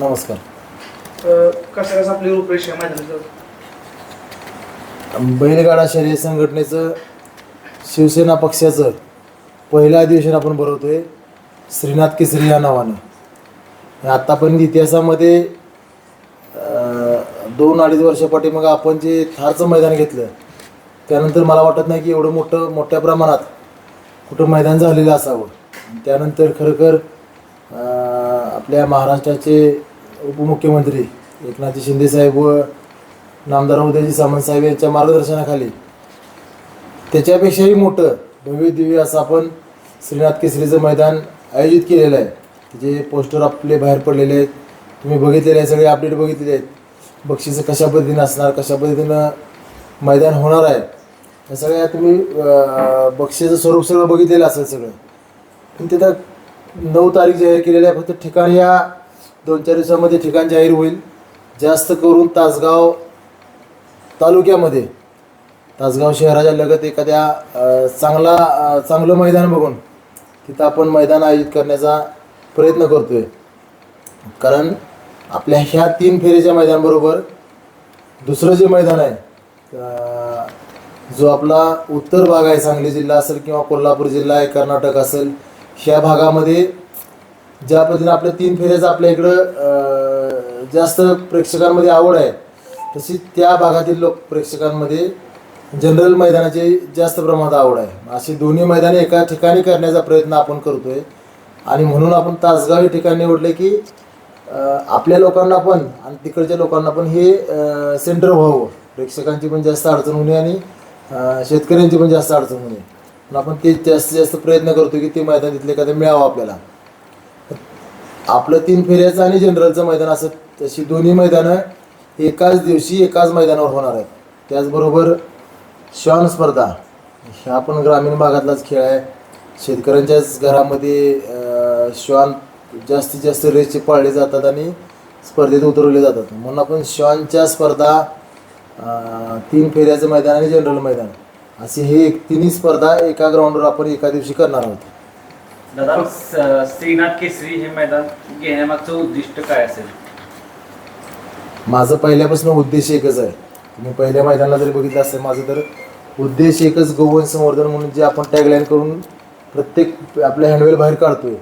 नमस्कार. कसं कसं आपली रूपरेषा बैलगाडा शर्यत संघटनेचं शिवसेना पक्षाचं पहिलं अधिवेशन आपण भरवतोय श्रीनाथ केसरी या नावानं. आत्तापर्यंत इतिहासामध्ये अं, दोन अडीच वर्षापाठी मग आपण जे थारचं मैदान घेतलं त्यानंतर मला वाटत नाही की एवढं मोठं मोठ्या प्रमाणात कुठं मैदान झालेलं असावं. त्यानंतर खरोखर अं, आपल्या महाराष्ट्राचे उपमुख्यमंत्री एकनाथ शिंदे साहेब व नामदार उदयजी सामंत साहेब यांच्या मार्गदर्शनाखाली. त्याच्यापेक्षाही मोठं भव्य दिव्य असं आपण श्रीनाथ केसरीचं मैदान आयोजित केलेलं आहे. जे पोस्टर आपले बाहेर पडलेले आहेत. तुम्ही बघितलेले आहे सगळे अपडेट बघितलेले आहेत. बक्षिसं कशा पद्धतीनं असणार कशा पद्धतीनं मैदान होणार आहे या सगळ्या तुम्ही बक्षीचं स्वरूप सगळं बघितलेलं असेल सगळं. पण तिथं नऊ तारीख जाहीर केलेलं आहे फक्त ठिकाण या दोन चार दिवसामध्ये ठिकाण जाहीर होईल. जास्त करून तासगाव तालुक्यामध्ये. तासगाव शहराच्या लगत एखाद्या चांगला चांगलं मैदान बघून तिथं आपण मैदान आयोजित करण्याचा प्रयत्न करतो आहे कारण आपल्या ह्या तीन फेरीच्या मैदानाबरोबर दुसरं जे मैदान आहे जो आपला उत्तर भाग आहे सांगली जिल्हा असेल किंवा कोल्हापूर जिल्हा आहे कर्नाटक असेल ह्या भागामध्ये ज्या पद्धतीने आपल्या तीन फेऱ्याचं आपल्या इकडं जास्त प्रेक्षकांमध्ये आवड आहे तशी त्या भागातील लोक प्रेक्षकांमध्ये जनरल मैदानाची जास्त प्रमाणात आवड आहे. अशी दोन्ही मैदाने एका ठिकाणी करण्याचा प्रयत्न आपण करतोय. आणि म्हणून आपण तासगाव हे ठिकाण निवडले की आपल्या लोकांना पण आणि तिकडच्या लोकांना पण हे सेंटर व्हावं. प्रेक्षकांची पण जास्त अडचण होणे आणि शेतकऱ्यांची पण जास्त अडचण होणे म्हणून आपण ते जास्तीत जास्त प्रयत्न करतो की ते मैदान तिथले एखादं मिळावं आपल्याला. आपलं तीन फेऱ्याचं आणि जनरलचं मैदान असं तशी दोन्ही मैदानं एकाच दिवशी एकाच मैदानावर होणार आहेत. त्याचबरोबर श्वान स्पर्धा ह्या पण ग्रामीण भागातलाच खेळ आहे. शेतकऱ्यांच्याच घरामध्ये श्वान जास्तीत जास्त रेसचे पाळले जातात आणि स्पर्धेत उतरवले जातात. म्हणून आपण श्वानच्या स्पर्धा तीन फेऱ्याचं मैदान आणि जनरल मैदान असे हे एक तिन्ही स्पर्धा एका ग्राउंडवर आपण एका दिवशी करणार आहोत. दादा श्रीनाथ केसरी हे मैदान घेण्यामागचं उद्दिष्ट काय असेल? माझं पहिल्यापासून उद्देश एकच आहे. तुम्ही पहिल्या मैदानाला जरी बघितलं असेल माझं तर उद्देश एकच गोवन संवर्धन म्हणून जे आपण टॅगलाईन करून प्रत्येक आपल्या हँडवेल बाहेर काढतोय.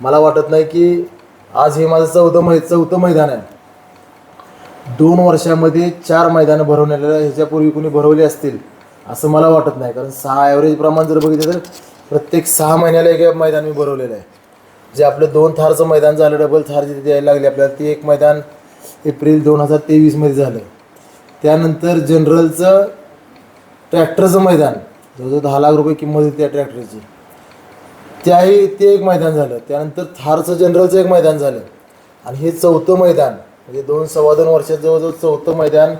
मला वाटत नाही की आज हे माझं चौथं मै चौथं मैदान आहे. दोन वर्षामध्ये चार मैदानं भरवण्याला ह्याच्यापूर्वी कोणी भरवली असतील असं मला वाटत नाही. कारण सहा ॲव्हरेज प्रमाण जर बघितलं तर प्रत्येक सहा महिन्याला एक मैदान मी भरवलेलं आहे. जे आपलं दोन थारचं मैदान झालं डबल थार जिथे द्यायला लागले आपल्याला ते एक मैदान एप्रिल दोन हजार तेवीसमध्ये झालं. त्यानंतर जनरलचं ट्रॅक्टरचं मैदान जवळजवळ दहा लाख रुपये किंमत होती त्या ट्रॅक्टरची. त्याही ते एक मैदान झालं. त्यानंतर थारचं जनरलचं एक मैदान झालं. आणि हे चौथं मैदान म्हणजे दोन सव्वा दोन वर्षात जवळजवळ चौथं मैदान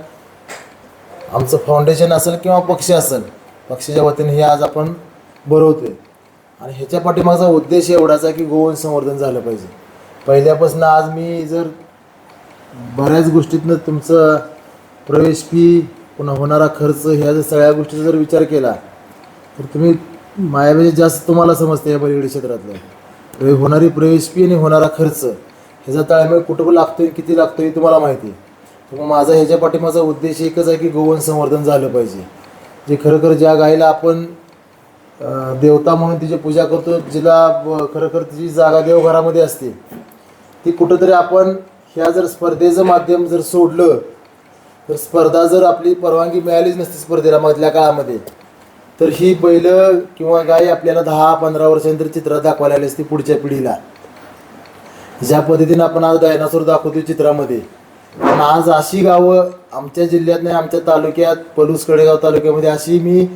आमचं फाउंडेशन असेल किंवा पक्ष असेल पक्षाच्या वतीने हे आज आपण भरवते आणि ह्याच्या पाठीमागचा उद्देश एवढाच आहे की गोवन संवर्धन झालं पाहिजे. पहिल्यापासून आज मी जर बऱ्याच गोष्टीतनं तुमचं प्रवेश फी पुन्हा होणारा खर्च ह्या जर सगळ्या गोष्टीचा जर विचार केला तर तुम्ही मायापेक्षा जास्त तुम्हाला समजते या पलीकडे क्षेत्रातलं. तर होणारी प्रवेश फी आणि होणारा खर्च ह्याचा ताळमेळ कुठं लागतोय किती लागतोय हे तुम्हाला माहिती आहे. तर मग माझा ह्याच्या पाठीमागचा उद्देश एकच आहे की गोवन संवर्धन झालं पाहिजे. जे खरोखर ज्या गायीला आपण देवता म्हणून तिची पूजा करतो जिला खरोखर तिची जागा देवघरामध्ये असते. ती कुठंतरी आपण ह्या जर स्पर्धेचं माध्यम जर सोडलं तर स्पर्धा जर आपली परवानगी मिळालीच नसती स्पर्धेला मधल्या काळामध्ये तर ही बैल किंवा गाय आपल्याला दहा पंधरा वर्षानंतर चित्रात दाखवायला आली असती पुढच्या पिढीला. ज्या पद्धतीनं आपण आज डायनासोर दाखवतो चित्रामध्ये पण आज अशी गावं आमच्या जिल्ह्यात नाही आमच्या तालुक्यात पलूस कडेगाव तालुक्यामध्ये अशी मी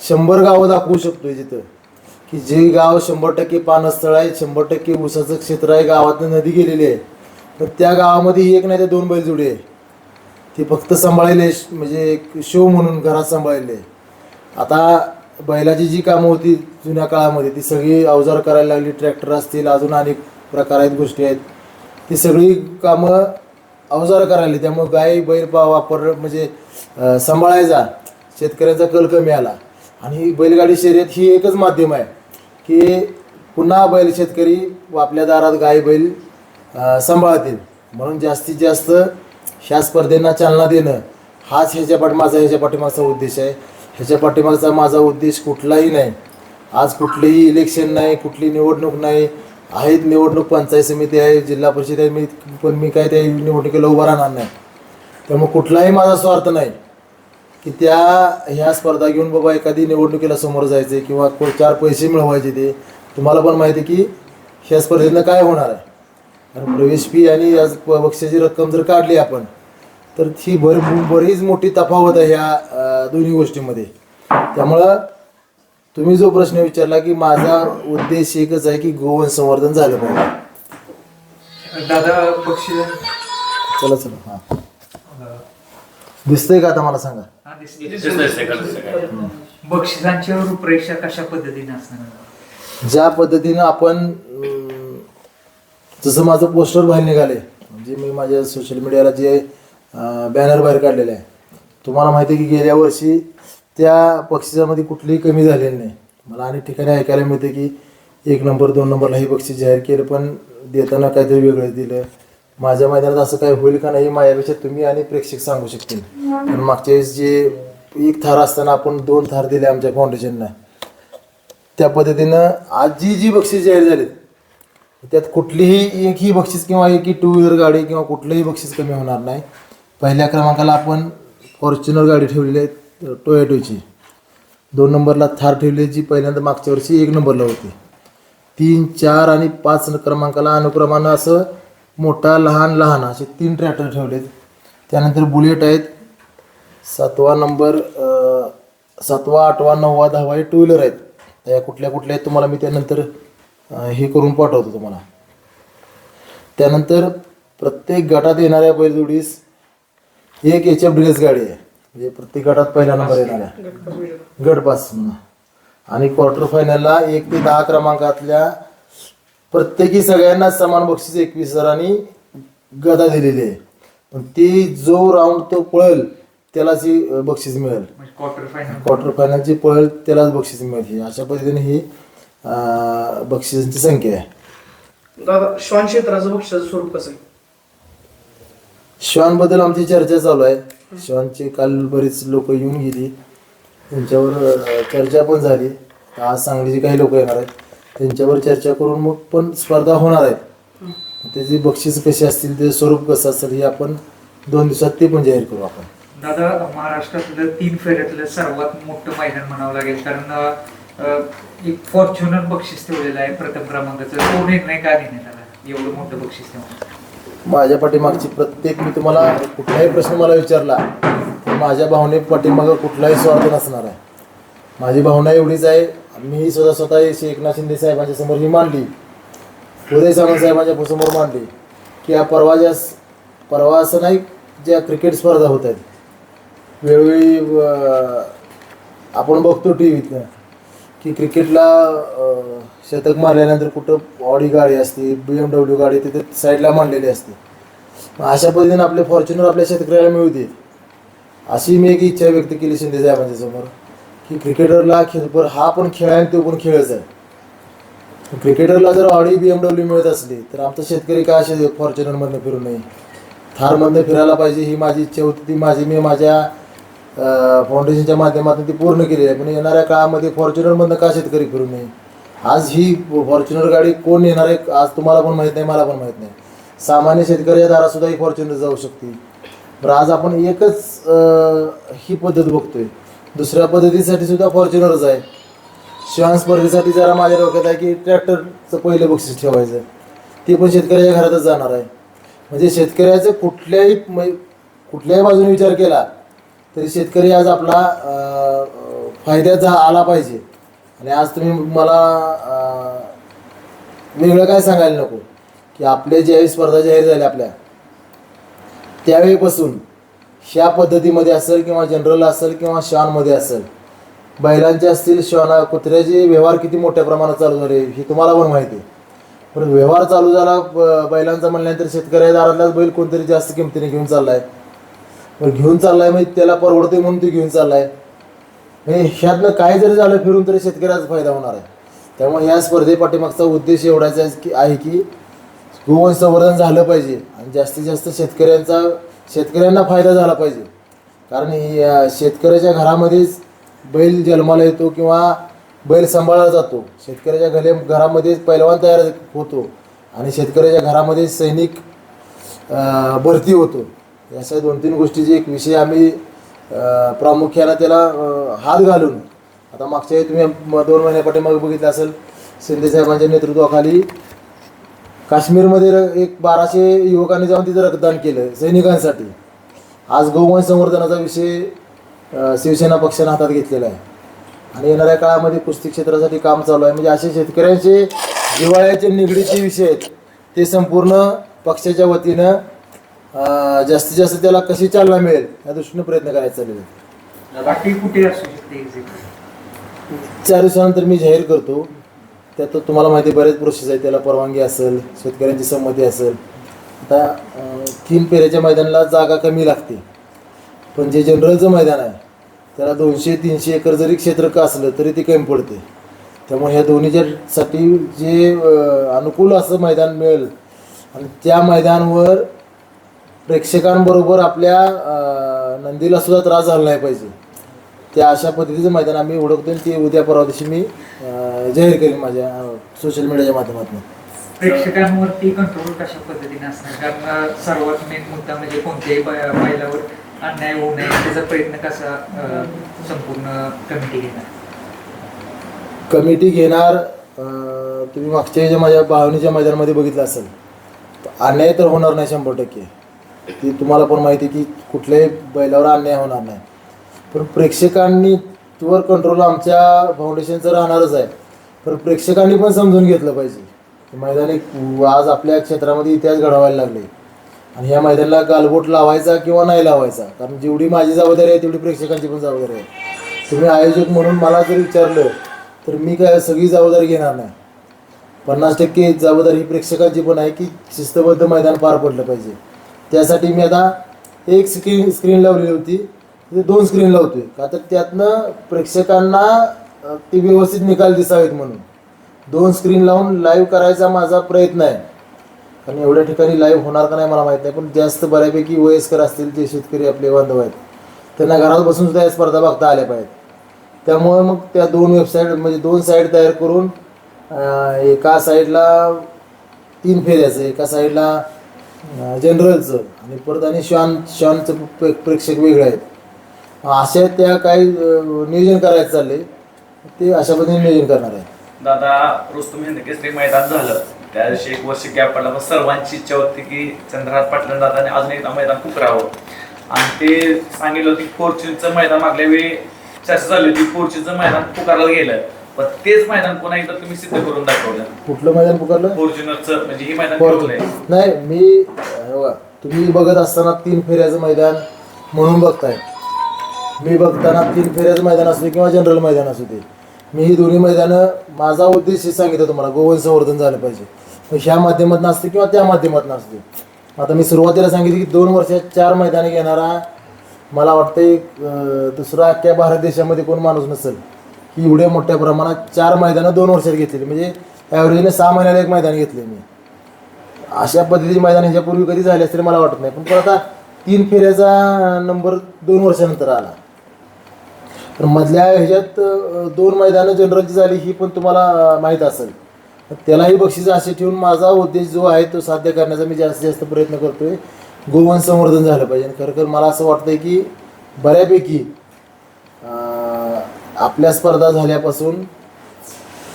शंभर गावं दाखवू शकतोय जिथं. की जे गाव शंभर टक्के पानस्थळ आहे शंभर टक्के ऊसाचं क्षेत्र आहे गावातनं नदी गेलेली आहे तर त्या गावामध्ये एक नाही तर दोन बैलजोडी आहे. ती फक्त सांभाळले म्हणजे एक शो म्हणून घरात सांभाळले आता बैलाची जी कामं होती जुन्या काळामध्ये ती सगळी अवजार करायला लागली ट्रॅक्टर असतील अजून अनेक प्रकार आहेत गोष्टी आहेत. ती सगळी कामं अवजार करायला त्यामुळे गाय बैल पा वापर म्हणजे सांभाळायचा शेतकऱ्याचा कल कमी आला. आणि बैलगाडी शर्यत ही एकच माध्यम आहे की पुन्हा बैल शेतकरी आपल्या दारात गाय बैल सांभाळतील. म्हणून जास्तीत जास्त ह्या स्पर्धेंना चालना देणं हाच ह्याच्या पाठी माझा ह्याच्या पाठीमागचा उद्देश आहे. ह्याच्या पाठीमागचा माझा उद्देश कुठलाही नाही. आज कुठलेही इलेक्शन नाही कुठली निवडणूक नाही. आहेत निवडणूक पंचायत समिती आहे जिल्हा परिषद आहे मी पण मी काय त्या निवडणुकीला उभा राहणार नाही. त्यामुळे कुठलाही माझा स्वार्थ नाही. की त्या ह्या स्पर्धा घेऊन बाबा एखादी निवडणुकीला समोर जायचे किंवा को- चार पैसे मिळवायचे ते तुम्हाला पण माहिती आहे की ह्या स्पर्धेनं काय होणार आहे? कारण प्रवेश फी आणि आज प- बक्षिसाची रक्कम जर काढली आपण तर ही भर बरीच मोठी तफावत आहे ह्या दोन्ही गोष्टींमध्ये. त्यामुळं तुम्ही जो प्रश्न विचारला की माझा उद्देश एकच आहे की गोवन संवर्धन झालं पाहिजे. दादा बक्षीस. चला चला हां. दिसतंय का आता मला सांगा? हा. बक्षिसांची रूपरेषा कशा पद्धतीने असणार? ज्या पद्धतीनं आपण अं, जसं माझं पोस्टर बाहेर निघाले म्हणजे मी माझ्या सोशल मीडियाला जे बॅनर बाहेर काढलेलं आहे तुम्हाला माहिती आहे की गेल्या वर्षी त्या बक्षिसामध्ये कुठलीही कमी झालेली नाही. मला अनेक ठिकाणी ऐकायला मिळते की एक नंबर दोन नंबरला हे बक्षीस जाहीर केलं पण देताना काहीतरी वेगळं दिलं. माझ्या मैदानात असं काय होईल का नाही माझ्यापेक्षा तुम्ही आणि प्रेक्षक सांगू शकतील. पण मागच्या वेळेस जे एक थार असताना आपण दोन थार दिले आमच्या फाउंडेशनला त्या पद्धतीनं आज जी जी बक्षीस जाहीर झाली त्यात कुठलीही एकही बक्षीस किंवा एकही टू व्हीलर गाडी किंवा कुठलंही बक्षीस कमी होणार नाही. पहिल्या क्रमांकाला आपण फॉर्च्युनर गाडी ठेवलेली आहे टोयोटोची दोन नंबरला थार ठेवली आहे, जी पहिल्यांदा मागच्या वर्षी एक नंबरला होती. तीन चार आणि पाच क्रमांकाला अनुक्रमानं असं मोठा लहान लहान असे तीन ट्रॅक्टर ठेवलेत. त्यानंतर बुलेट आहेत. सातवा नंबर सातवा आठवा नववा दहावा हे टू व्हीलर आहेत. त्या कुठल्या कुठल्या आहेत तुम्हाला मी त्यानंतर हे करून पाठवतो तुम्हाला. त्यानंतर प्रत्येक गटात येणाऱ्या बैलजोडीस एक एच एफ ड्रेस गाडी आहे. म्हणजे प्रत्येक गटात पहिला नंबर येणाऱ्या गट पास म्हणा. आणि क्वार्टर फायनलला एक ते दहा क्रमांकातल्या प्रत्येकी सगळ्यांना समान बक्षीस एकवीस हजारांनी गदा दिलेली आहे. पण ती जो राऊंड तो पळेल त्यालाच ही बक्षीस मिळेल. म्हणजे क्वार्टर फायनल क्वार्टर फायनलची पळेल त्यालाच बक्षीस मिळते अशा पद्धतीने ही बक्षिसांची संख्या आहे. दादा श्वान क्षेत्राचं बक्षिसाचं स्वरूप कसं आहे? श्वानबद्दल आमची चर्चा चालू आहे. श्वानचे काल बरीच लोक येऊन गेली. त्यांच्यावर चर्चा पण झाली. आज सांगलीचे काही लोक येणार आहेत. त्यांच्यावर चर्चा करून मग पण स्पर्धा होणार आहेत. त्याची बक्षीस कशी असतील ते स्वरूप कसं असेल हे आपण दोन दिवसात ते पण जाहीर करू आपण. दादा महाराष्ट्रातलं तीन फेऱ्यातलं सर्वात मोठं मैदान म्हणावं लागेल कारण एक फॉर्च्युनर बक्षीस ठेवलेलं आहे प्रथम क्रमांकाचं. तो निर्णय का घेण्यात एवढं मोठं बक्षीस ठेवून. माझ्या पाठीमागची प्रत्येक मी तुम्हाला कुठलाही प्रश्न मला विचारला तर माझ्या भावने पाठीमागं कुठलाही स्वार्थ नसणार आहे. माझी भावना एवढीच आहे. मी स्वतः स्वतः श्री एकनाथ शिंदे साहेबांच्या समोर ही मांडली उदय सावंत साहेबांच्या समोर मांडली की या परवा ज्या परवा असं नाही ज्या क्रिकेट स्पर्धा होत आहेत. वेळोवेळी आपण बघतो टी व्हीतनं की क्रिकेटला शतक मारल्यानंतर कुठं ऑडी गाडी असते बी एम डब्ल्यू गाडी तिथे साईडला मांडलेली असते. मग अशा पद्धतीने आपले फॉर्च्युनर आपल्या शेतकऱ्याला मिळू देत. अशी मी एक इच्छा व्यक्त केली शिंदे साहेबांच्या समोर. की क्रिकेटरला खेळ हा पण खेळ आहे तो पण खेळच आहे. क्रिकेटरला जर ऑडी बी एम डब्ल्यू मिळत असली तर आमचा शेतकरी का असे फॉर्च्युनरमधनं फिरू नये. थारमधनं फिरायला पाहिजे ही माझी इच्छा होती ती माझी मी माझ्या फाउंडेशनच्या माध्यमातून ती पूर्ण केली आहे. पण येणाऱ्या काळामध्ये फॉर्च्युनरमधनं का शेतकरी फिरू नये? आज ही फॉर्च्युनर गाडी कोण येणार आहे आज तुम्हाला पण माहीत नाही मला पण माहीत नाही. सामान्य शेतकऱ्याच्या दारातसुद्धा ही फॉर्च्युनर जाऊ शकते. बरं आज आपण एकच ही पद्धत बघतोय. दुसऱ्या पद्धतीसाठी सुद्धा फॉर्च्युनरच आहे. शिवान स्पर्धेसाठी जरा माझ्या डोक्यात आहे की ट्रॅक्टरचं पहिलं बक्षीस ठेवायचं. ते पण शेतकऱ्याच्या घरातच जाणार आहे. म्हणजे शेतकऱ्याचं कुठल्याही म्हणजे कुठल्याही बाजूने विचार केला तरी शेतकरी आज आपला फायद्यात जा आला पाहिजे. आणि आज तुम्ही मला वेगळं काय सांगायला नको? की आपले ज्यावेळी स्पर्धा जाहीर झाल्या आपल्या त्यावेळीपासून ह्या पद्धतीमध्ये असेल किंवा जनरल असेल किंवा शॉनमध्ये असेल बैलांचे असतील शॉना कुत्र्याचे व्यवहार किती मोठ्या प्रमाणात चालू झाले हे तुम्हाला पण माहिती आहे. पण व्यवहार चालू झाला बैलांचा म्हणल्यानंतर शेतकऱ्या दारातलाच बैल कोणतरी जास्त किमतीने घेऊन चालला आहे पण घेऊन चालला आहे म्हणजे त्याला परवडते म्हणून ते घेऊन चाललाय. म्हणजे ह्यातनं काय जरी झालं फिरून तरी शेतकऱ्याचा फायदा होणार आहे. त्यामुळे या स्पर्धेपाठीमागचा उद्देश एवढाच आहे की आहे की गोवंश संवर्धन झालं पाहिजे आणि जास्तीत जास्त शेतकऱ्यांचा शेतकऱ्यांना फायदा झाला पाहिजे. कारण या शेतकऱ्याच्या घरामध्येच बैल जन्माला येतो किंवा बैल सांभाळला जातो. शेतकऱ्याच्या घरे घरामध्येच पैलवान तयार होतो आणि शेतकऱ्याच्या घरामध्ये सैनिक भरती होतो. अशा दोन तीन गोष्टीचे एक विषय आम्ही प्रामुख्यानं त्याला हात घालून आता मागच्या वेळी तुम्ही म- दोन महिन्यापाठीमागे बघितलं असेल शिंदे साहेबांच्या नेतृत्वाखाली काश्मीरमध्ये र- एक बाराशे युवकांनी जाऊन तिथं रक्तदान केलं सैनिकांसाठी. आज गौवंश संवर्धनाचा विषय अ, शिवसेना पक्षानं हातात घेतलेला आहे. आणि येणाऱ्या काळामध्ये कुस्ती क्षेत्रासाठी काम चालू आहे. म्हणजे असे शेतकऱ्यांचे जिव्हाळ्याचे निगडीचे विषय आहेत ते संपूर्ण पक्षाच्या वतीनं अ, जास्तीत जास्त त्याला कशी चालना मिळेल या दृष्टीने प्रयत्न करायचे चाललेले आहेत. कुठे असू शकते? चार दिवसानंतर मी जाहीर करतो. त्यात तुम्हाला माहिती बरेच प्रोसेस आहे त्याला परवानगी असेल शेतकऱ्यांची संमती असेल. आता तीन पेऱ्याच्या मैदानाला जागा कमी लागते. पण जे जनरलचं मैदान आहे त्याला दोनशे तीनशे एकर जरी क्षेत्र का असलं तरी ते कमी पडते. त्यामुळे ह्या दोन्हीच्यासाठी जे अनुकूल असं मैदान मिळेल आणि त्या मैदानवर प्रेक्षकांबरोबर आपल्या नंदीला सुद्धा त्रास झाला नाही पाहिजे. त्या अशा पद्धतीचं मैदान आम्ही ओळखतो आणि ते उद्या परवा दिवशी मी अं, जाहीर करेन माझ्या सोशल मीडियाच्या माध्यमातून. प्रेक्षकांवरती कंट्रोल कशा पद्धतीने असणार? कारण अं, सर्वात मेन मुद्दा म्हणजे कोणत्याही बै- बैलावर अन्याय होऊ नये त्याचा प्रयत्न कसा अं, संपूर्ण कमिटी घेणार? कमिटी घेणार अं, तुम्ही मागच्या वेळी जे माझ्या भावनीच्या मैदानामध्ये बघितलं असेल तर अन्याय तर होणार नाही शंभर टक्के. ती तुम्हाला पण माहिती आहे की कुठल्याही बैलावर अन्याय होणार नाही. पण प्रेक्षकांनी वर कंट्रोल आमच्या फाउंडेशनचं राहणारच आहे. पण प्रेक्षकांनी पण समजून घेतलं पाहिजे. की मैदानी आज आपल्या क्षेत्रामध्ये इतिहास घडवायला लागले. आणि ह्या मैदानाला गालबोट लावायचा किंवा नाही लावायचा. कारण जेवढी माझी जबाबदारी आहे तेवढी प्रेक्षकांची पण जबाबदारी आहे. तुम्ही आयोजक म्हणून मला जर विचारलं तर मी काय सगळी जबाबदारी घेणार नाही. पन्नास टक्के जबाबदारी ही प्रेक्षकांची पण आहे की शिस्तबद्ध मैदान पार पडलं पाहिजे. त्यासाठी मी आता एक स्क्रीन स्क्रीन लावलेली होती. तिथे दोन स्क्रीन लावतोय का तर त्यातनं प्रेक्षकांना ते व्यवस्थित निकाल दिसावेत म्हणून. दोन स्क्रीन लावून लाईव्ह करायचा माझा प्रयत्न आहे. कारण एवढ्या ठिकाणी लाईव्ह होणार का नाही मला माहीत नाही पण जास्त बऱ्यापैकी वयस्कर असतील जे शेतकरी आपले बांधव आहेत त्यांना घरात बसून सुद्धा या स्पर्धा बघता आल्या पाहिजेत. त्यामुळे मग त्या दोन वेबसाईट म्हणजे दोन साईड तयार करून एका साईडला तीन फेऱ्याचं एका साईडला जनरलचं आणि परत आणि श्वान श्वानचं प्रे- प्रेक्षक वेगळे आहेत. अशा त्या काही नियोजन करायचं चाललंय. ते अशा पद्धतीने नियोजन करणार आहे. दादा रुस्तुम हिंद केसरी मैदान झालं. त्या दिवशी एक वर्ष गॅप पडला पण सर्वांची इच्छा होती की चंद्रहार पाटला दादाने अजून एकदा मैदान पुकरावं आणि ते सांगितलं होतं की फॉर्च्युनचं मैदान मागल्या वेळी चर्चा झाली होती फॉर्च्युनचं मैदान पुकारला गेलं. पण तेच मैदान पुन्हा एकदा तुम्ही सिद्ध करून दाखवलं. कुठलं मैदान पुकारलं? फॉर्च्युनरचं म्हणजे ही मैदान. ठेवलंय. नाही मी हे बघा, तुम्ही बघत असताना तीन फेऱ्याचं मैदान म्हणून बघताय. मी बघताना तीन फेऱ्याचं मैदान असू दे किंवा जनरल मैदान असू दे. मी ही दोन्ही मैदानं माझा उद्देश हे सांगितलं तुम्हाला गोवन संवर्धन झालं पाहिजे. मग ह्या माध्यमातून असते किंवा त्या माध्यमातून असते. आता मी सुरुवातीला सांगितलं की दोन वर्षात चार मैदाने घेणारा मला वाटतं दुसरा अख्ख्या भारत देशामध्ये कोण माणूस नसेल. की एवढ्या मोठ्या प्रमाणात चार मैदानं दोन वर्षात घेतलेली. म्हणजे ॲव्हरेजने सहा महिन्याला एक मैदान घेतले मी. अशा पद्धतीचे मैदान ह्याच्यापूर्वी कधी झाले असतील मला वाटत नाही. पण आता तीन फेऱ्याचा नंबर दोन वर्षानंतर आला. तर मधल्या ह्याच्यात दोन मैदानं जनरलची झाली ही पण तुम्हाला माहीत असेल. त्यालाही बक्षीस असे ठेवून माझा उद्देश जो आहे तो साध्य करण्याचा मी जास्तीत जास्त प्रयत्न करतोय. गोवन संवर्धन झालं पाहिजे. आणि खरं खरं मला असं वाटतंय की बऱ्यापैकी आपल्या स्पर्धा झाल्यापासून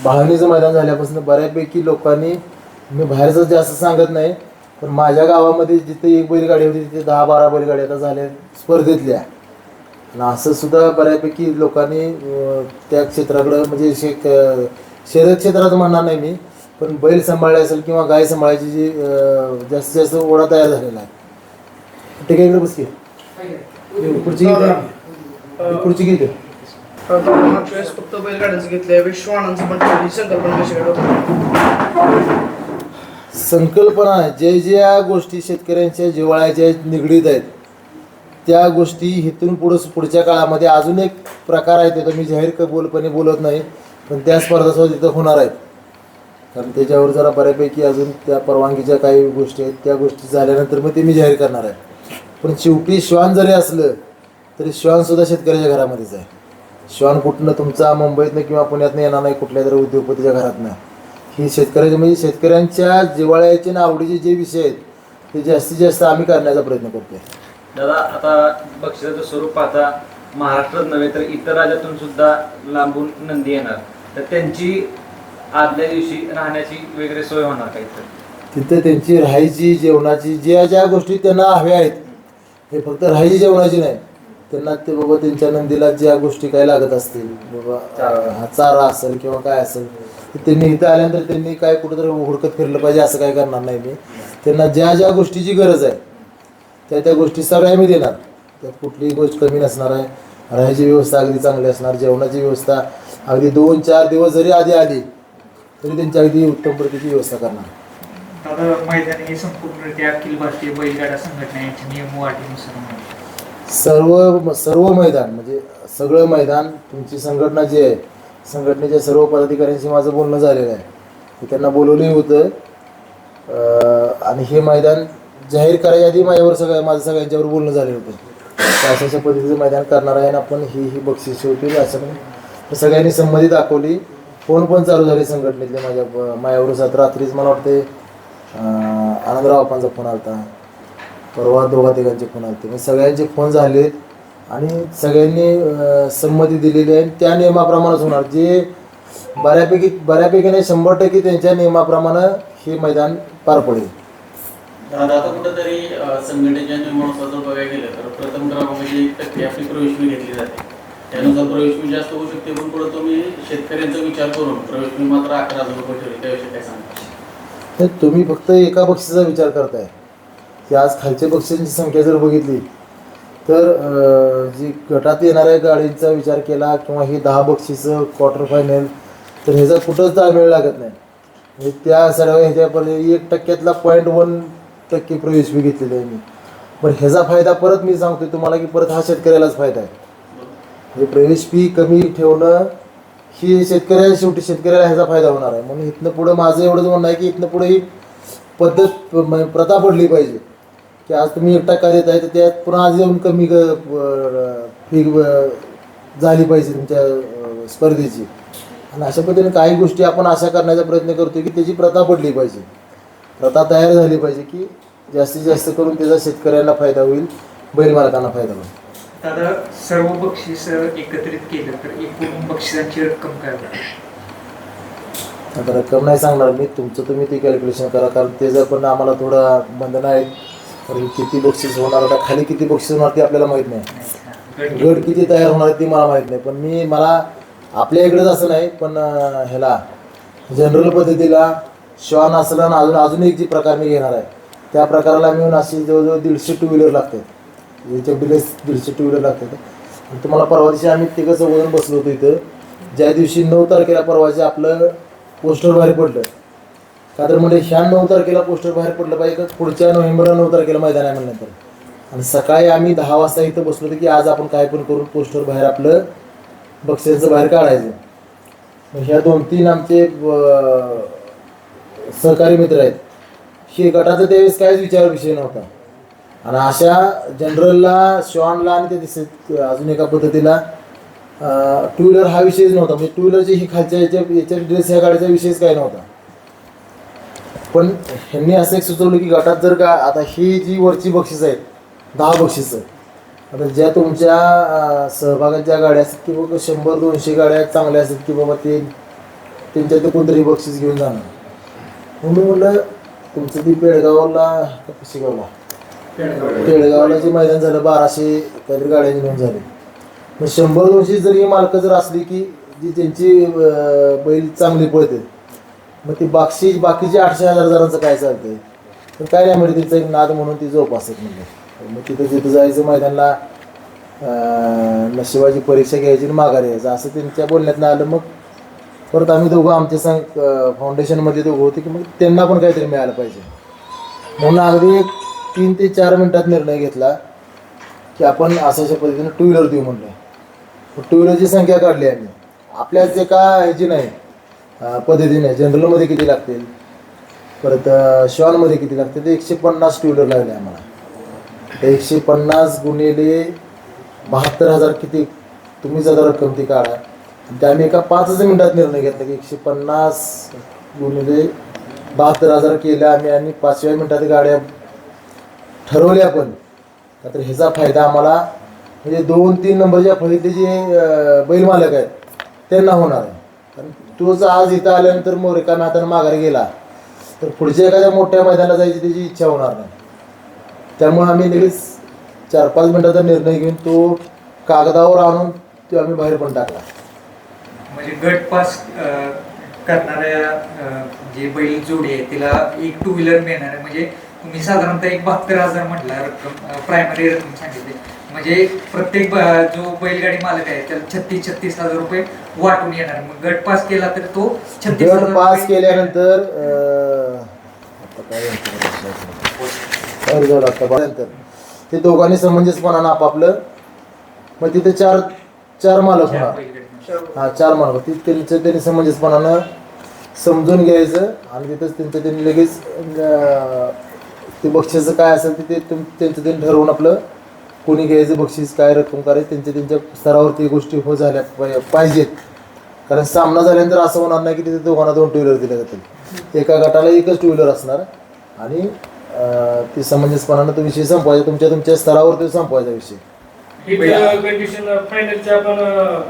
भावनीचं मैदान झाल्यापासून बऱ्यापैकी लोकांनी मी बाहेरचं जास्त सांगत नाही पण माझ्या गावामध्ये जिथे एक बैलगाडी होती तिथे दहा बारा बैलगाड्या आता झाल्या स्पर्धेतल्या. आणि असं सुद्धा बऱ्यापैकी लोकांनी त्या क्षेत्राकडं म्हणजे शे क- शर्यत क्षेत्राचं म्हणणार नाही मी पण बैल सांभाळले असेल किंवा गाय सांभाळायची जी जास्तीत जास्त ओढा तयार झालेला आहे. ठीक आहे इकडे बस की. खुर्ची घेते खुर्ची घेते आता मागच्या वेळेस फक्त बैलगाड्याचं घेतलंय. विश्वानांचं पण संकल्पना कशी संकल्पना जे ज्या गोष्टी शेतकऱ्यांच्या जिव्हाळ्याच्या निगडीत आहेत त्या गोष्टी इथून पुढं पुढच्या काळामध्ये अजून एक प्रकार आहे तो मी जाहीर क- बोलपणे बोलत नाही पण त्या स्पर्धा सुद्धा तिथं होणार आहेत. कारण त्याच्यावर जरा बऱ्यापैकी अजून त्या परवानगीच्या काही गोष्टी आहेत त्या गोष्टी झाल्यानंतर मग ते मी जाहीर करणार आहे. पण शेवटी श्वान जरी असलं तरी श्वानसुद्धा शेतकऱ्याच्या घरामध्येच आहे. श्वान कुठनं तुमचा मुंबईतनं किंवा पुण्यातनं येणार नाही कुठल्या तरी उद्योगपतीच्या घरातनं. ही शेतकऱ्याच्या म्हणजे शेतकऱ्यांच्या जिव्हाळ्याचे आणि आवडीचे जे विषय आहेत ते जास्तीत जास्त आम्ही करण्याचा प्रयत्न करतोय. दादा आता बक्षिसाचं स्वरूप पाहता महाराष्ट्रात नव्हे तर इतर राज्यातून सुद्धा लांबून नंदी येणार. तर त्यांची आदल्या दिवशी राहण्याची वगैरे सोय होणार का इथं? तिथं त्यांची राहायची जेवणाची ज्या ज्या गोष्टी त्यांना हव्या आहेत हे फक्त राहायची जेवणाची नाही. त्यांना ते बाबा त्यांच्या नंदीला ज्या गोष्टी काय लागत असतील बाबा हा चारा असेल किंवा काय असेल त्यांनी इथं आल्यानंतर त्यांनी काय कुठंतरी हुडकत फिरलं पाहिजे असं काय करणार नाही मी. त्यांना ज्या ज्या गोष्टीची गरज आहे त्या त्या गोष्टी सगळ्या मी देणार. त्यात कुठलीही गोष्ट कमी नसणार आहे. राहायची व्यवस्था अगदी चांगली असणार जेवणाची व्यवस्था अगदी दोन चार दिवस जरी आधी आली तरी त्यांची अगदी उत्तम प्रतीची व्यवस्था करणार. दादा मैदान हे संपूर्णरित्या अखिल भारतीय बैलगाडा संघटना यांच्या नियम व अटीनुसार होणार. सर्व सर्व मैदान म्हणजे सगळं मैदान तुमची संघटना जी आहे संघटनेच्या सर्व पदाधिकाऱ्यांशी माझं बोलणं झालेलं आहे. मी त्यांना बोलवलंही होतं. अं, आणि हे मैदान जाहीर करायच्या आधी माझ्यावर सगळं माझं सगळ्यांच्यावर बोलणं झालेलं होतं. अशा अशा पद्धतीचं मैदान करणार आहे आणि आपण ही ही बक्षीस होतील असं. पण तर सगळ्यांनी संमती दाखवली. फोन पण चालू झाले संघटनेतले माझ्या मायावर सात रात्रीच मला वाटते अं, आनंदराव आपांचा फोन आला होता परवा दोघा तिघांचे फोन आले मग सगळ्यांचे फोन झाले आणि सगळ्यांनी संमती दिलेली आहे. आणि त्या नियमाप्रमाणेच होणार. जे बऱ्यापैकी बऱ्यापैकी नाही शंभर टक्के त्यांच्या नियमाप्रमाणे हे मैदान पार पडेल. दादा आता कुठंतरी संघटनेच्या नियमानुसार जर बघायला गेलं तर प्रथम क्रमांकाची एक टक्के आपली प्रवेशमी घेतली जाते. त्यानुसार प्रवेशमी जास्त होऊ शकते पण पुढे तुम्ही शेतकऱ्यांचा विचार करून प्रवेशमी मात्र अकरा हजार रुपये ठेवली त्याविषयी काय सांगा तुम्ही फक्त एका पक्षाचा विचार करताय. की आज खालच्या पक्षांची संख्या जर बघितली तर जी गटात येणाऱ्या गाडींचा विचार केला किंवा ही दहा बक्षिसं क्वार्टर फायनल तर ह्याचा कुठंच ताळमेळ लागत नाही. म्हणजे त्या सर्व ह्याच्यापर्यंत एक टक्क्यातला पॉईंट वन टक्के प्रवेश फी घेतलेली आहे मी. पण ह्याचा फायदा परत मी सांगतोय तुम्हाला की परत हा शेतकऱ्यालाच फायदा आहे. म्हणजे प्रवेश फी कमी ठेवणं ही शेतकऱ्याला शेवटी शेतकऱ्याला ह्याचा फायदा होणार आहे. म्हणून इथनं पुढं माझं एवढंच म्हणणं आहे की इथनं पुढे ही पद्धत म- प्रथा पडली पाहिजे. की आज तुम्ही एक टक्का देत आहे तर त्यात पुन्हा आज येऊन कमी फी झाली पाहिजे तुमच्या स्पर्धेची. आणि अशा पद्धतीने काही गोष्टी आपण अशा करण्याचा प्रयत्न करतो की त्याची प्रथा पडली पाहिजे. प्रथा तयार झाली पाहिजे की जास्तीत जास्त करून त्याचा शेतकऱ्यांना फायदा होईल बैलमालकांना फायदा होईल. दादा सर्व बक्षीस एकत्रित केलं तर एकूण बक्षिसांची रक्कम काय आता रक्कम नाही सांगणार मी तुमचं तुम्ही ते कॅल्क्युलेशन करा कारण त्याचं पण आम्हाला थोडं बंधनं आहेत कारण किती बक्षीस होणार आता खाली किती बक्षीस होणार ते आपल्याला माहीत नाही. गट किती? तयार होणार ते मला माहीत नाही पण मी मला आपल्या इकडेच असं नाही पण ह्याला जनरल पद्धतीला श्वान असलं अजून अजून एक जी प्रकार मी घेणार आहे. त्या प्रकाराला मिळून अशी जवळजवळ दीडशे टू व्हीलर लागतात याच्या डिलेस दीडशे टू व्हीलर लागतात आणि तुम्हाला परवा दिवशी आम्ही तिघं चौघजण बसलो होतो इथं. ज्या दिवशी नऊ तारखेला परवाचे आपलं पोस्टर बाहेर पडलं. का तर म्हणजे ह्या नऊ तारखेला पोस्टर बाहेर पडलं पाहिजे का? पुढच्या नोव्हेंबरला नऊ तारखेला मैदान आहे म्हणल्यानंतर. आणि सकाळी आम्ही दहा वाजता इथं बसलो होतो की आज आपण काय पण करून पोस्टर बाहेर आपलं बक्षिसाचं बाहेर काढायचं. ह्या दोन तीन आमचे सहकारी मित्र आहेत. हे गटाचा त्यावेळेस काहीच विचार विषय नव्हता. आणि अशा जनरलला श्वानला आणि ते दिसत अजून एका पद्धतीला टू व्हीलर हा विषयच नव्हता. म्हणजे टू व्हीलरची ही खालच्या याच्या याच्या ड्रेस ह्या गाडीचा विषयच काही नव्हता. पण ह्यांनी असं एक सुचवलं की गटात जर का आता ही जी वरची बक्षीस आहेत दहा बक्षीस आता ज्या तुमच्या सहभागाच्या सहभागात ज्या गाड्या असतात की बाबा शंभर दोनशे गाड्या चांगल्या असतात की बाबा ते त्यांच्यात ते कोणतरी बक्षीस घेऊन जाणार. म्हणून म्हणलं तुमचं ती पेडगावला का पिशेगावला पेडगावला जे मैदान झालं बाराशे काहीतरी गाड्यांची नोंद झाली. मग शंभर दोनशे जर ही मालकं जर असली की जी त्यांची बैल चांगली पळते मग ती बाकी बाकीचे आठशे हजार जणांचं काय चालतंय? तर काय नाही म्हणजे तिचा एक नाद म्हणून ती जोपासत म्हणजे मग तिथं तिथं जायचं मैदानला नशिबाची परीक्षा घ्यायची आणि माघारी यायचं असं त्यांच्या बोलण्यातनं आलं. मग परत आम्ही दोघं आमच्या संग फाउंडेशनमध्ये दोघं होते की मग त्यांना पण काहीतरी मिळालं पाहिजे. म्हणून अगदी एक तीन ते चार मिनिटात निर्णय घेतला की आपण अशा अशा पद्धतीने टू व्हीलर देऊ म्हणलं टू व्हीलरची संख्या काढली आम्ही. आपल्याच एका ह्याची नाही पद्धतीने जनरलमध्ये किती लागतील? परत शॉलमध्ये किती लागतील? ते एकशे पन्नास टू व्हीलर लागले आम्हाला. एकशे पन्नास गुणिले बहात्तर हजार किती? तुम्ही जरा रक्कम ती काढा. आणि आम्ही एका पाचच मिनिटात निर्णय घेतला की एकशे पन्नास गुणिले बहात्तर हजार केल्या आम्ही आणि पाचव्या मिनिटात गाड्या ठरवल्या पण. तर ह्याचा फायदा आम्हाला म्हणजे दोन तीन नंबरच्या फळीतले जे बैलमालक बैल मालक आहेत त्यांना होणार आहे. कारण तो जर आज इथं आल्यानंतर मग रिकाम्या माघारी गेला. तर पुढच्या एखाद्या मोठ्या मैदानाला जायची त्याची इच्छा होणार नाही. त्यामुळे आम्ही लगेच चार पाच मिनिटाचा निर्णय घेऊन तो कागदावर आणून तो आम्ही बाहेर पण टाकला. म्हणजे गट पास करणाऱ्या जे बैल जोडी आहे तिला एक टू व्हीलर मिळणार आहे. म्हणजे तुम्ही साधारणतः एक बहात्तर हजार म्हटला रक्कम प्रायमरी रक्कम सांगितली. म्हणजे प्रत्येक जो बैलगाडी मालक आहे त्याला छत्तीस छत्तीस हजार रुपये वाटून येणार. मग गट पास केला तर तो छत्तीस गट हजार पास केल्यानंतर. ते दोघांनी समंजसपणानं आपापलं. मग तिथे चार चार मालक होणार. हा चार मार्क ती त्यांचं त्यांनी समंजसपणानं समजून घ्यायचं आणि तिथंच त्यांचं त्यांनी लगेच अं, ते बक्षीसचं काय असेल ते ते तुम- त्यांचं त्यांनी ठरवून आपलं कोणी घ्यायचं बक्षीस काय रक्कम करायचं त्यांच्या त्यांच्या स्तरावरती गोष्टी हो झाल्या पाहि- पाहिजेत. कारण सामना झाल्यानंतर असं होणार नाही की तिथे दोघांना दोन टू व्हीलर दिल्या जातील. एका गटाला एकच टू व्हीलर असणार आणि अं, ती समंजसपणानं तो विषय संपवायचा तुमच्या तुमच्या स्तरावर तो संपवायचा विषय. कंडिशन फायनलच्या पण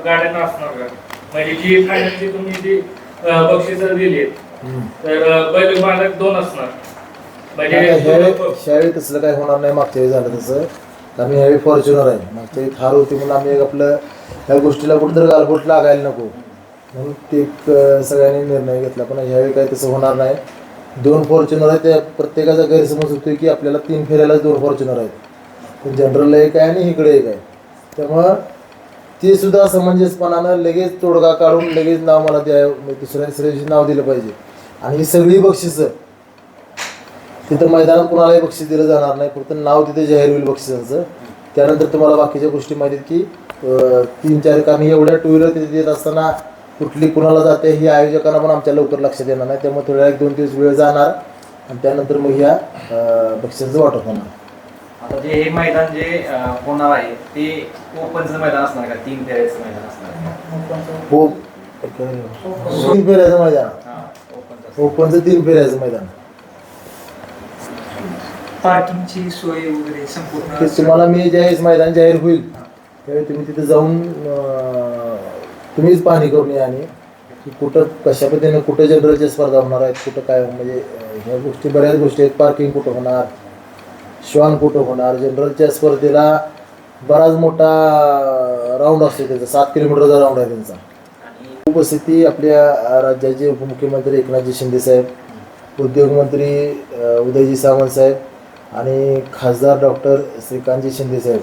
गाड्यांना असणार का? म्हणजे जी फायनलची तुम्ही जी बक्षीस दिली तर बैल मालक दोन असणार. म्हणजे तसलं काही होणार नाही मागच्या वेळी झालं तसं. कारण ह्यावेळी फॉर्च्युनर आहे. मागच्या वेळी थार होती म्हणून आम्ही आपलं ह्या गोष्टीला कुठंतरी गालबोट लागायला नको. म्हणून ते सगळ्यांनी निर्णय घेतला. पण ह्यावेळी काही तसं होणार नाही. दोन फॉर्च्युनर आहेत त्या प्रत्येकाचा गैरसमज होतोय की आपल्याला तीन फेऱ्यालाच दोन फॉर्च्युनर आहेत. जनरलला एक आहे आणि इकडे एक आहे. त्यामुळं ते सुद्धा समंजसपणानं लगेच तोडगा काढून लगेच नाव मला द्या दुसऱ्या तिसऱ्या दिवशी नाव दिलं पाहिजे. आणि ही सगळी बक्षिसं तिथं मैदानात कुणालाही बक्षीस दिलं जाणार नाही. फक्त नाव तिथे जाहीर होईल बक्षिसांचं. त्यानंतर तुम्हाला बाकीच्या गोष्टी माहिती की तीन चार कारण एवढ्या टू व्हीलर तिथे देत असताना कुठली कुणाला जाते ही आयोजकांना पण आमच्या लवकर लक्षात येणार नाही. त्यामुळे थोड्या एक दोन दिवस वेळ जाणार आणि त्यानंतर मग ह्या बक्षिसांचं वाटप होणार. आता जे हे मैदान जे होणार आहे ते ओपनचं मैदान असणार का? तीन फेऱ्याचं मैदान असणार का? हो. तीन फेऱ्याचं मैदान. हा ओपनचं ओपनचं तीन फेऱ्याचं मैदान. पार्किंगची सोय वगैरे संपूर्ण तुम्हाला मी ज्यावेळेस मैदान जाहीर होईल. त्यावेळी तुम्ही तिथे जाऊन तुम्हीच पाहणी करून या आणि की कुठं कशा पद्धतीने कुठं जनरलच्या स्पर्धा होणार आहेत कुठं काय म्हणजे ह्या गोष्टी बऱ्याच गोष्टी आहेत. पार्किंग कुठं होणार? श्वान कुठं होणार? जनरलच्या स्पर्धेला बराच मोठा राऊंड असतो त्यांचा. सात किलोमीटरचा राऊंड आहे त्यांचा. उपस्थिती आपल्या राज्याचे उपमुख्यमंत्री एकनाथजी शिंदे साहेब उद्योगमंत्री उदयजी सावंत साहेब आणि खासदार डॉक्टर श्रीकांतजी शिंदे साहेब.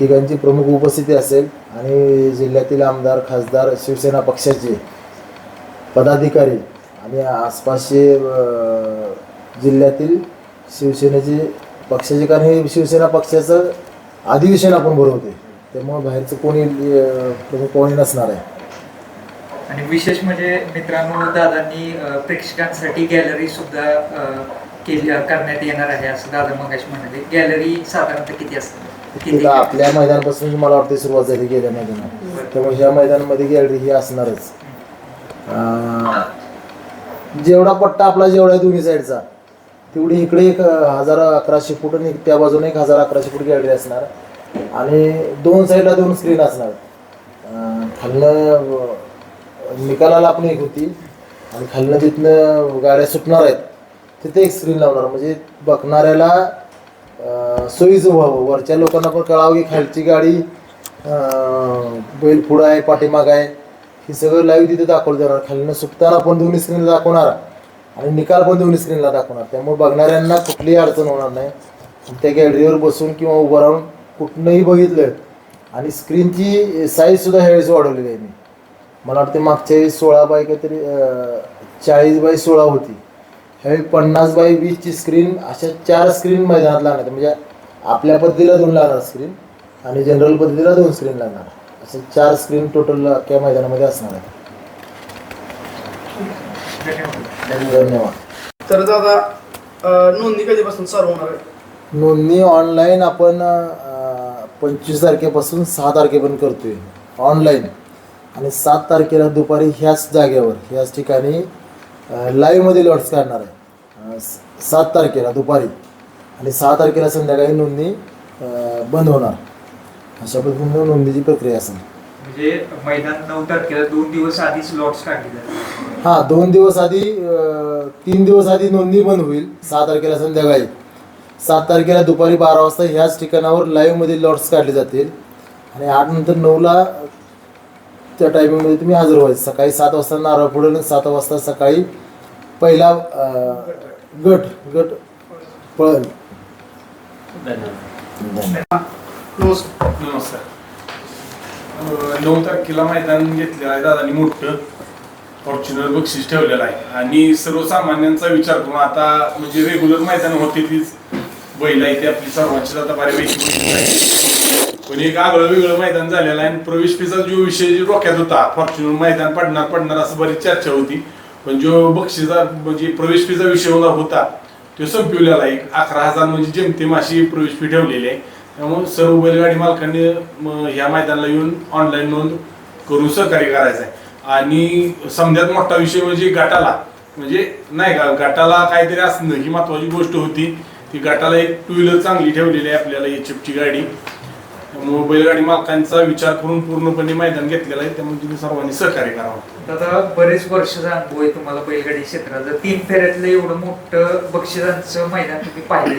तिघांची प्रमुख उपस्थिती असेल आणि जिल्ह्यातील आमदार खासदार शिवसेना पक्षाचे पदाधिकारी आणि आसपासचे जिल्ह्यातील शिवसेनेचे पक्षाचे कारण हे शिवसेना पक्षाचं अधिवेशन आपण भरवते त्यामुळे बाहेरचं कोणी प्रमुख कोणी नसणार आहे. आणि विशेष म्हणजे मित्रांनो दादांनी प्रेक्षकांसाठी गॅलरी सुद्धा केली करण्यात येणार आहे असं दादा मगाशी म्हणाले. गॅलरी साधारणतः किती असते? आपल्या मैदानापासून मला वाटते सुरुवात झाली गेल्या मैदानात. त्यामुळे ह्या मैदानामध्ये गॅलरी ही असणारच. अं, जेवढा पट्टा आपला जेवढा आहे दोन्ही साईडचा तेवढी इकडे एक हजार अकराशे फूट आणि त्या बाजूने एक हजार अकराशे फूट गॅलरी असणार. आणि दोन साईडला दोन स्क्रीन असणार. खालनं निकालाला आपण एक होती. आणि खालनं तिथनं गाड्या सुटणार आहेत तिथे एक स्क्रीन लावणार. म्हणजे बघणाऱ्याला सोयीचं व्हावं. वरच्या लोकांना पण कळावं की खालची गाडी बैल पुढं आहे पाठीमाग आहे. हे सगळं लाईव्ह तिथे दाखवलं जाणार. खालनं सुटताना पण दोन्ही स्क्रीन दाखवणार. आणि निकाल पण दोन्ही स्क्रीनला दाखवणार. त्यामुळे बघणाऱ्यांना कुठलीही अडचण होणार नाही. त्या गॅलरीवर बसून किंवा उभं राहून कुठनंही बघितलं आणि स्क्रीनची साईजसुद्धा ह्यावेळेस वाढवलेली आहे मी. मला वाटते मागच्या वेळेस सोळा बाय काहीतरी चाळीस बाय सोळा होती. ह्यावेळी पन्नास बाय वीसची स्क्रीन अशा चार स्क्रीन मैदानात लागणार. म्हणजे आपल्या पद्धतीला दोन लागणार स्क्रीन आणि जनरल पद्धतीला दोन स्क्रीन लागणार. असे चार स्क्रीन टोटल अख्ख्या मैदानामध्ये असणार आहेत. धन्यवाद. तर दादा अं, नोंदणी कधीपासून चालू होणार आहे? नोंदणी ऑनलाईन आपण पंचवीस तारखेपासून सहा तारखेपर्यंत करतोय. ऑनलाईन. आणि सात तारखेला दुपारी ह्याच जागेवर ह्याच ठिकाणी लाईव्हमध्ये लॉट्स काढणार आहे. अं, स- सात तारखेला दुपारी. आणि सहा तारखेला संध्याकाळी नोंदणी अं, बंद होणार. अशा पद्धतीने नोंदणीची प्रक्रिया असेल. म्हणजे मैदान नऊ तारखेला दोन दिवस आधीच लॉट्स काढले जातात हां दोन दिवस आधी अं, तीन दिवस आधी नोंदणी बंद होईल सहा तारखेला संध्याकाळी. सात तारखेला दुपारी बारा वाजता ह्याच ठिकाणावर लाईव्हमध्ये लॉट्स काढले जातील. आणि आठ नंतर नऊला त्या टायमिंगमध्ये तुम्ही हजर व्हायचं सकाळी सात वाजता नारळ आणि सात वाजता सकाळी पहिला अं, गट गट पळेल धन्यवाद. नमस्कार. नमस्कार. अं, नऊ तारखेला मैदान घेतलेलं आहे दादानी मोठं. फॉर्च्युनर बक्षीस ठेवलेलं आहे. आणि सर्वसामान्यांचा विचार करून आता म्हणजे रेग्युलर मैदान होते तीच बैल आहे ती आपली सर्वांची आता बऱ्यापैकी पण एक आगळं वेगळं मैदान झालेलं आहे आणि प्रवेश फीचा जो विषय डोक्यात होता फॉर्च्युनर मैदान पडणार पडणार असं बरीच चर्चा होती. पण जो बक्षीचा म्हणजे प्रवेश फीचा विषय होता तो संपवलेला आहे. एक अकरा हजार म्हणजे जेमतेम अशी प्रवेश फी ठेवलेली आहे. त्यामुळे सर्व बैलगाडी मालकांनी ह्या मैदानाला येऊन ऑनलाईन नोंद करून सहकार्य करायचं आहे. आणि समजात मोठा विषय म्हणजे गटाला. म्हणजे नाही का गटाला काहीतरी असणं ही महत्वाची गोष्ट होती. ती गटाला एक टू व्हीलर चांगली ठेवलेली आहे आपल्याला एच ची गाडी. त्यामुळे बैलगाडी मालकांचा विचार करून पूर्णपणे मैदान घेतलेलं आहे. त्यामुळे तुम्ही सर्वांनी सहकार्य करावं. दादा बरेच अनुभव आहे तुम्हाला बैलगाडी क्षेत्रात जर तीन फेऱ्यातलं एवढं मोठं बक्षिसांचं मैदान तुम्ही पाहिलं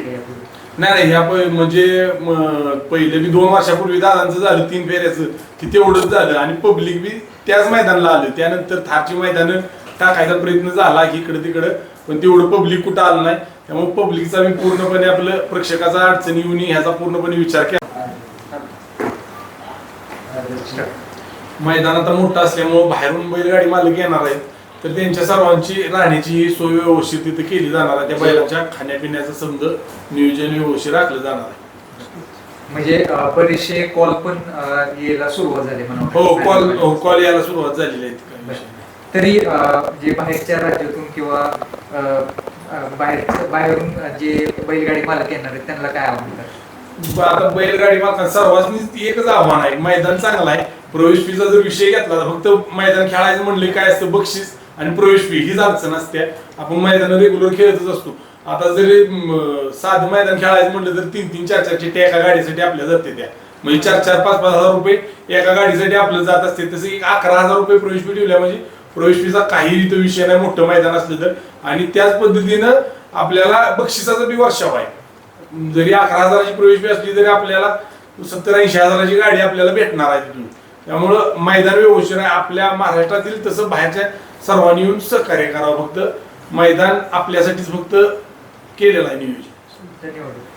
नाही नाही ह्या पै- म्हणजे म, पहिले बी दोन वर्षापूर्वी दादांचं झालं तीन फेऱ्याचं. की तेवढंच झालं. आणि पब्लिक बी त्याच मैदानाला आले त्यानंतर थारची मैदान टाकायचा प्रयत्न झाला इकडं तिकडं पण तेवढं पब्लिक कुठं आलं नाही. त्यामुळे पब्लिकचा मी पूर्णपणे आपलं प्रेक्षकाचा अडचणी येऊन ह्याचा पूर्णपणे विचार केला. मैदान आता मोठं असल्यामुळं बाहेरून बैलगाडी मालक येणार आहेत. तर त्यांच्या सर्वांची राहण्याची सोय व्यवस्थित तिथे केली जाणार आहे. त्या बैलांच्या खाण्यापिण्याचं समज नियोजन व्यवस्थित राखलं जाणार आहे. म्हणजे बरेचसे कॉल पण यायला सुरुवात झाली म्हणून. हो कॉल हो, कॉल यायला सुरुवात झालेली आहे. तरी अं, जे बाहेरच्या राज्यातून किंवा अं, बाहेर बाहेरून जे बैलगाडी मालक येणार आहेत त्यांना काय आव्हान कराल? आता बैलगाडी मालकांना सर्वांनी एकच आव्हान आहे. मैदान चांगलं आहे. प्रवेश फीचा जर विषय घेतला तर फक्त मैदान खेळायचं म्हणले काय असतं? बक्षीस आणि प्रवेश फी. हीच अडचण असते. आपण मैदान रेग्युलर खेळतच असतो. आता जरी साधं मैदान खेळायचं म्हणलं तर तीन तीन चार चारची एका गाडीसाठी आपल्या जाते त्या म्हणजे चार चार पाच पाच हजार रुपये एका गाडीसाठी आपलं जात असते. तसं एक अकरा हजार रुपये प्रवेश फी ठेवल्या म्हणजे प्रवेश फीचा काही इथं विषय नाही मोठं मैदान असलं तर. आणि त्याच पद्धतीनं आपल्याला बक्षिसाचा बी वर्षाव आहे. जरी अकरा हजाराची प्रवेश फी असली तरी आपल्याला सत्तर ऐंशी हजाराची गाडी आपल्याला भेटणार आहे तिथून. त्यामुळं मैदान व्यवस्थित आहे. आपल्या महाराष्ट्रातील तसं बाहेरच्या सर्वांनी येऊन सहकार्य करावं फक्त. मैदान आपल्यासाठीच फक्त केलेलं आहे नियोजन धन्यवाद